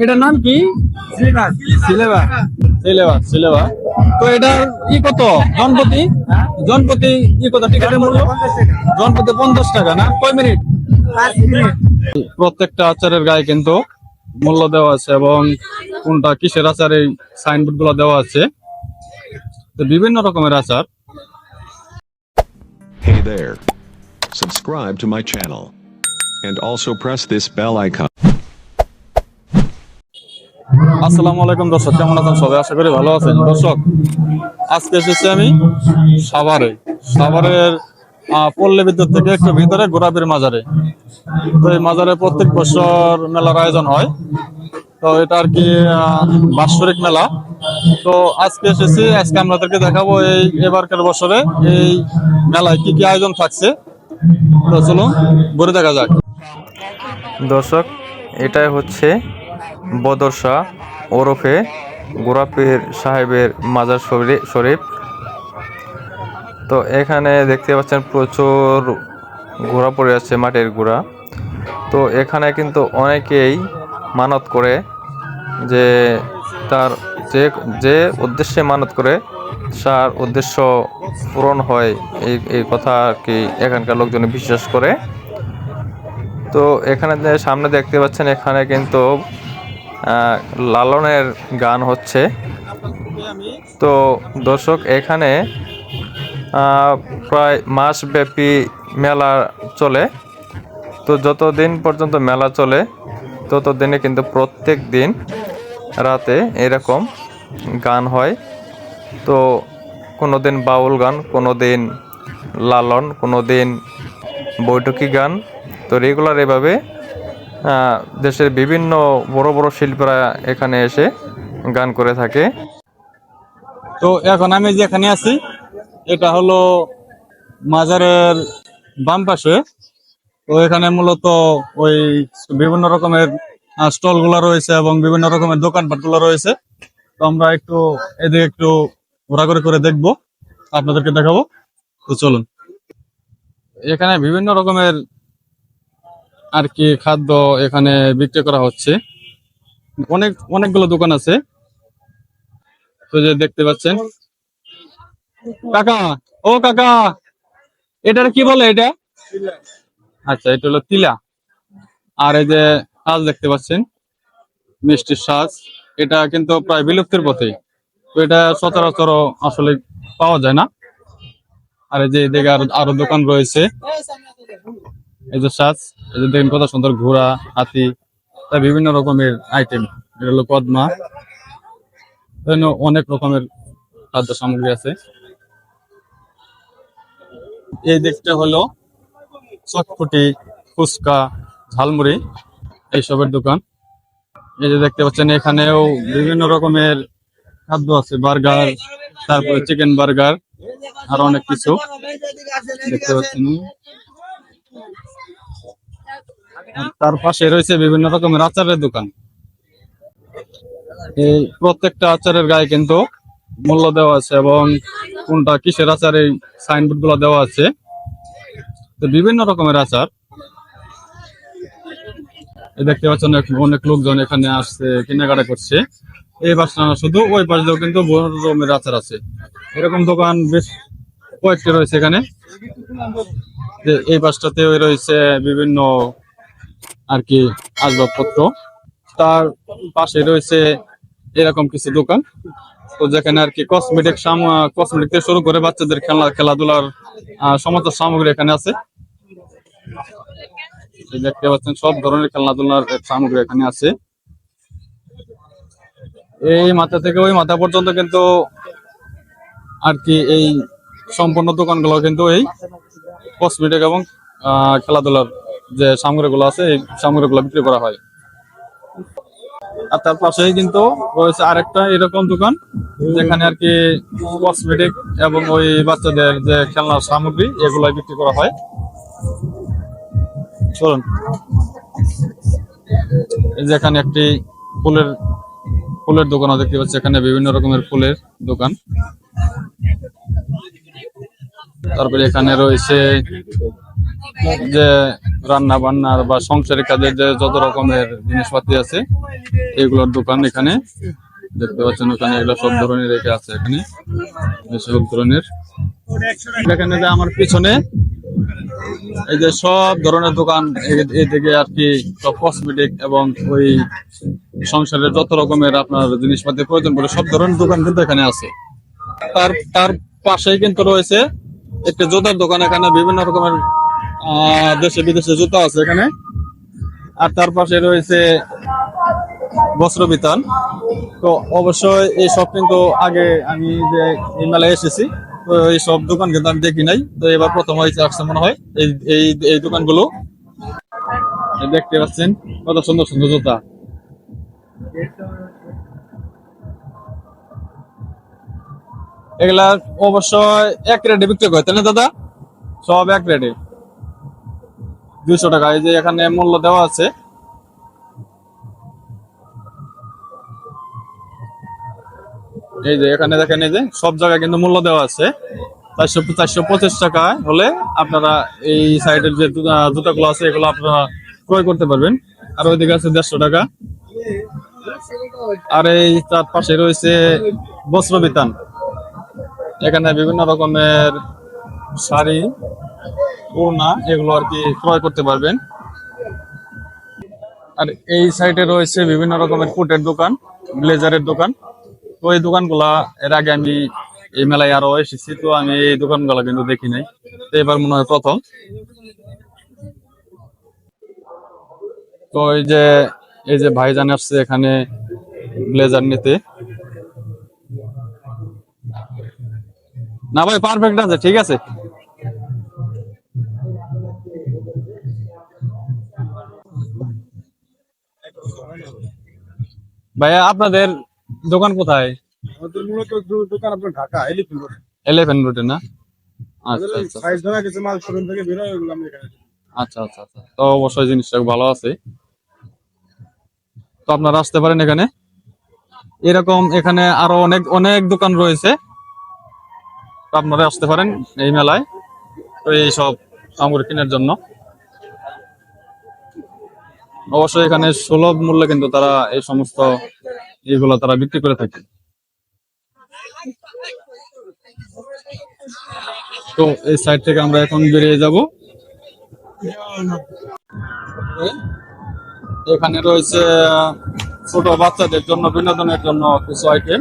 এটার নাম কি? সিলেবা সিলেবা সিলেবা তো এটার ই কত? জনপ্রতি জনপ্রতি ই কত? টিকিটের মূল্য? জনপ্রতি পঞ্চাশ টাকা না? কয় মিনিট? প্রত্যেকটা আচারের গায়ে কিন্তু মূল্য দেওয়া আছে এবং কোনটা কিসের আচার এই সাইনবোর্ডগুলো দেওয়া আছে। তো বিভিন্ন রকমের আচার। Hey there. Subscribe to my channel. And also press this bell icon. আসসালামু আলাইকুম, দর্শক, কেমন আছেন? সবাই আশা করি ভালো আছেন। দর্শক, আজকে এসেছি আমি সাভারে। সাভারের পল্লী বিদ্যুৎ থেকে একটু ভিতরে গোরাবির মাজারে। তো এই মাজারে প্রত্যেক বছর মেলার আয়োজন হয়। তো এটা আর কি বাৎসরিক মেলা। তো আজকে এসেছি, আজকে আপনাদেরকে দেখাবো এই এবারকার বছরে এই মেলায় কি কি আয়োজন থাকছে। তো চলুন, ঘুরে দেখা যাক। দর্শক, এটাই হচ্ছে বদরশা ওরফে গোরাপীর সাহেবের মাজার শরী- শরীফ। তো এখানে দেখতে পাচ্ছেন প্রচুর ঘোড়া পড়ে আছে, মাটির ঘোড়া তো এখানে কিন্তু অনেকেই মানত করে যে তার যে যে উদ্দেশ্যে মানত করে তার উদ্দেশ্য পূরণ হয় এই এই কথা আর কি এখানকার লোকজন বিশ্বাস করে। তো এখানে সামনে দেখতে পাচ্ছেন এখানে কিন্তু লালনের গান হচ্ছে। তো দর্শক, এখানে প্রায় মাসব্যাপী মেলা চলে। তো যতদিন পর্যন্ত মেলা চলে, ততদিনে কিন্তু প্রত্যেক দিন রাতে এরকম গান হয়। তো কোনো দিন বাউল গান কোনো দিন লালন কোনো দিন বৈঠকি গান। তো রেগুলার এভাবে দেশের বিভিন্ন বড় বড় শিল্পীরা এখানে এসে গান করে থাকে। তো এখন আমি যেখানে আছি, এটা হলো মাজারের বাম পাশে। তো এখানে মূলত ওই বিভিন্ন রকমের স্টলগুলা রয়েছে এবং বিভিন্ন রকমের দোকানপাটগুলো রয়েছে। তো আমরা একটু এদিকে একটু ঘোরাঘুরি করে দেখব, আপনাদেরকে দেখাবো। তো চলুন। এখানে বিভিন্ন রকমের আর কি খাদ্য এখানে বিক্রি করা হচ্ছে। অনেক, অনেকগুলো দোকান আছে। তো যে দেখতে পাচ্ছেন। কাকা, ও কাকা, এটার কি বলে এটা? আচ্ছা এটা হলো তিলা। আর এই যে সাজ দেখতে পাচ্ছেন, মিষ্টির সাজ এটা কিন্তু প্রায় বিলুপ্তির পথে। এটা সচরাচর আসলে পাওয়া যায় না। আর এই যে এদিকে আরও দোকান রয়েছে। এই সাজ, এই দেখেন কত সুন্দর ঘোড়া, হাতি বিভিন্ন রকমের আইটেম এটা হলো কদমা। অনেক রকমের খাদ্য সামগ্রী আছে। এই দিকটা হলো চটপটি, ফুচকা, ঝালমুড়ি, এইসবের দোকান। এই যে দেখতে পাচ্ছেন, এখানেও বিভিন্ন রকমের খাদ্য আছে। বার্গার, তারপরে চিকেন বার্গার, আর অনেক কিছু। দেখতে পাচ্ছেন। তার পাশে রয়েছে বিভিন্ন রকমের আচারের দোকান। এই প্রত্যেকটা আচারের গায়ে কিন্তু মূল্য দেওয়া আছে এবং কোনটা কিসের আচার এই সাইনবোর্ডগুলো দেওয়া আছে। তো বিভিন্ন রকমের আচার। দেখতে পাচ্ছেন অনেক লোকজন এখানে আসছে, কেনাকাটা করছে। এই পাশে না, শুধু ওই পাশ দিয়েও কিন্তু বড় রকমের আচার আছে। এরকম দোকান বেশ কয়েকটি রয়েছে এখানে। এই পাশটাতে রয়েছে বিভিন্ন আর কি আসবাবপত্র। তার পাশে রয়েছে এরকম কিছু দোকান। তো যেখানে আর কি কসমেটিক কসমেটিক থেকে শুরু করে বাচ্চাদের খেলা খেলাধুলার সমস্ত সামগ্রী এখানে আছে। দেখতে পাচ্ছেন, সব ধরনের খেলাধুলার সামগ্রী এখানে আছে। এই মাথা থেকে ওই মাথা পর্যন্ত কিন্তু আর কি এই সম্পূর্ণ দোকানগুলো কিন্তু এই কসমেটিক এবং খেলাধুলার যে সামগ্রীগুলো আছে, এই সামগ্রীগুলো বিক্রি করা হয়। আর তার পাশেই কিন্তু রয়েছে আরেকটা এরকম দোকান, যেখানে আর কি কসমেটিক এবং ওই বাচ্চাদের যে খেলনার সামগ্রী এগুলো বিক্রি করা হয়। চলুন। এই যে এখানে একটি ফুলের ফুলের দোকানও দেখতে পাচ্ছি, এখানে বিভিন্ন রকমের ফুলের দোকান। তারপরে এখানে রয়েছে যে রান্না বান্নার বা সংসারিক কাজের যে যত রকমের জিনিসপাতি আছে, এগুলোর দোকান এখানে দেখতে পাচ্ছেন, ওখানে এগুলো সব ধরনের রেখে আছে এখানে সব ধরনের। এখানে যে আমার পিছনে, এই যে সব ধরনের দোকান এইদিকে আর কি সব কসমেটিক এবং ওই সংসারের যত রকমের আপনার জিনিসপাতি প্রয়োজন পড়ে, সব ধরনের দোকান কিন্তু এখানে আছে। তার তার পাশেই কিন্তু রয়েছে একটা জুতার দোকান, এখানে বিভিন্ন রকমের দেশে বিদেশে জুতা আছে এখানে। আর তার পাশে রয়েছে বস্ত্র বিতান। তো অবশ্যই এই সব কিন্তু আগে আমি যে এই মেলায় এসেছি, তো এই সব দোকান কিন্তু আমি দেখি নাই। তো এবার প্রথম হয়েছে আসছে মনে হয় এই এই এই দোকানগুলো। দেখতে পাচ্ছেন, কত সুন্দর সুন্দর জুতা। এগুলা অবশ্যই এক রেটে বিক্রি করে, তাই না দাদা? সব এক রেটে। দুইশো টাকা। এই যে এখানে মূল্য দেওয়া আছে। এই যে এখানে দেখেন, এই যে সব জায়গায় কিন্তু মূল্য দেওয়া আছে। চারশো চারশো পঁচিশ টাকা হলে আপনারা এই সাইডের যে জুতা- জুতাগুলো আছে, এগুলো আপনারা ক্রয় করতে পারবেন। আর ওইদিকে আছে দেড়শো টাকা। আর এই তার পাশে রয়েছে বস্ত্র বিতান। এখানে বিভিন্ন রকমের শাড়ি ওড়না, এগুলো আর কি ক্রয় করতে পারবেন। আর এই সাইডে রয়েছে বিভিন্ন রকমের কোটের দোকান, ব্লেজারের দোকান। তো এই দোকানগুলা, এর আগে আমি এই মেলায় আরও এসেছি, তো আমি এই দোকানগুলা কিন্তু দেখি নাই। তো এবার মনে হয় প্রথম। তো এই যে এই যে ভাইজান আসছে এখানে ব্লেজার নিতে। না ভাই পারফেক্ট আছে, ঠিক আছে। ভাইয়া আপনাদের দোকান কোথায়? আমাদের মূলত দোকান আপনার ঢাকা এলিফেন্ট রোড এলিফেন্ট রোডে না? আচ্ছা আচ্ছা। সাইজ ধরা কিছু মাল শোরুম থেকে বেরোয় ওগুলো আমি এখানে আচ্ছা আচ্ছা আচ্ছা। তো অবশ্যই জিনিসটা ভালো আছে। তো আপনারা আসতে পারেন এখানে। এরকম এখানে আরও অনেক অনেক দোকান রয়েছে। আপনারা আসতে পারেন এই মেলায়। তো এই সব সামগ্রী কেনার জন্য। অবশ্যই এখানে সুলভ মূল্যে কিন্তু তারা এই সমস্ত এগুলো তারা বিক্রি করে থাকে। তো এই সাইড থেকে আমরা এখন বেরিয়ে যাব। এখানে রয়েছে ছোট বাচ্চাদের জন্য, বিনোদনের জন্য কিছু আইটেম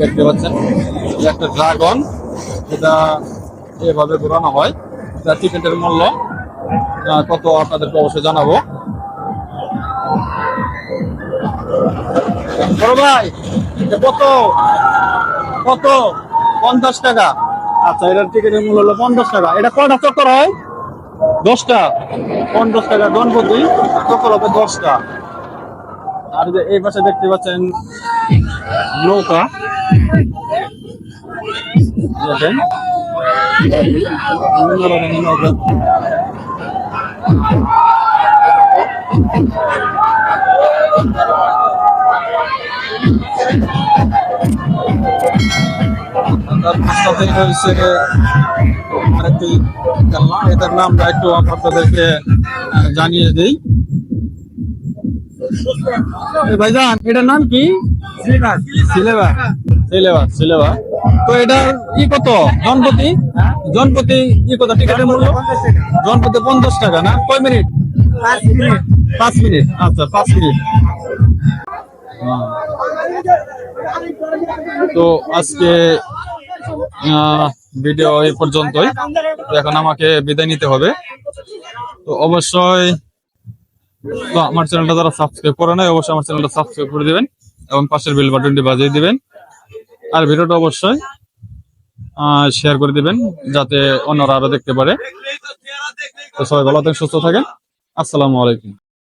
দেখতে পাচ্ছেন একটা ড্রাগন এটা এভাবে ঘোরানো হয়। এটা টিকিটের মূল্য। আহ, কত আপনাদেরকে অবশ্যই জানাব। বড় ভাই কত? কত? পঞ্চাশ টাকা। আচ্ছা এটার টিকিটের মূল্য হলো পঞ্চাশ টাকা। এটা কয়টা চক্কর হয়? দশটা। পঞ্চাশ টাকা গণপতি চক্কর হবে দশটা। আর যে এই পাশে দেখতে পাচ্ছেন নৌকা। নৌকা। সাথে রয়েছে আরেকটি খেলনা এটার নামটা একটু আপনাদেরকে জানিয়ে দিই ভাইজান এটার নাম কি? সিলেবাস। Syllabus syllabus. তো এটার ই কত? জনপতি জনপতি ই কত? টিকিটের মূল্য? জনপতি পঞ্চাশ টাকা না? কয় মিনিট? পাঁচ মিনিট। আচ্ছা পাঁচ মিনিট। তো আজকে ভিডিও এই পর্যন্তই। এখন আমাকে বিদায় নিতে হবে। তো অবশ্যই তো আমার চ্যানেলটা যারা সাবস্ক্রাইব করে নাই অবশ্যই আমার চ্যানেলটা সাবস্ক্রাইব করে দিবেন এবং পাশের বেল বাটনটি বাজিয়ে দিবেন। আর ভিডিওটা অবশ্যই শেয়ার করে দিবেন যাতে অন্যরা আরও দেখতে পারে। তো সবাই ভালো থাকেন, সুস্থ থাকেন। আসসালামু আলাইকুম।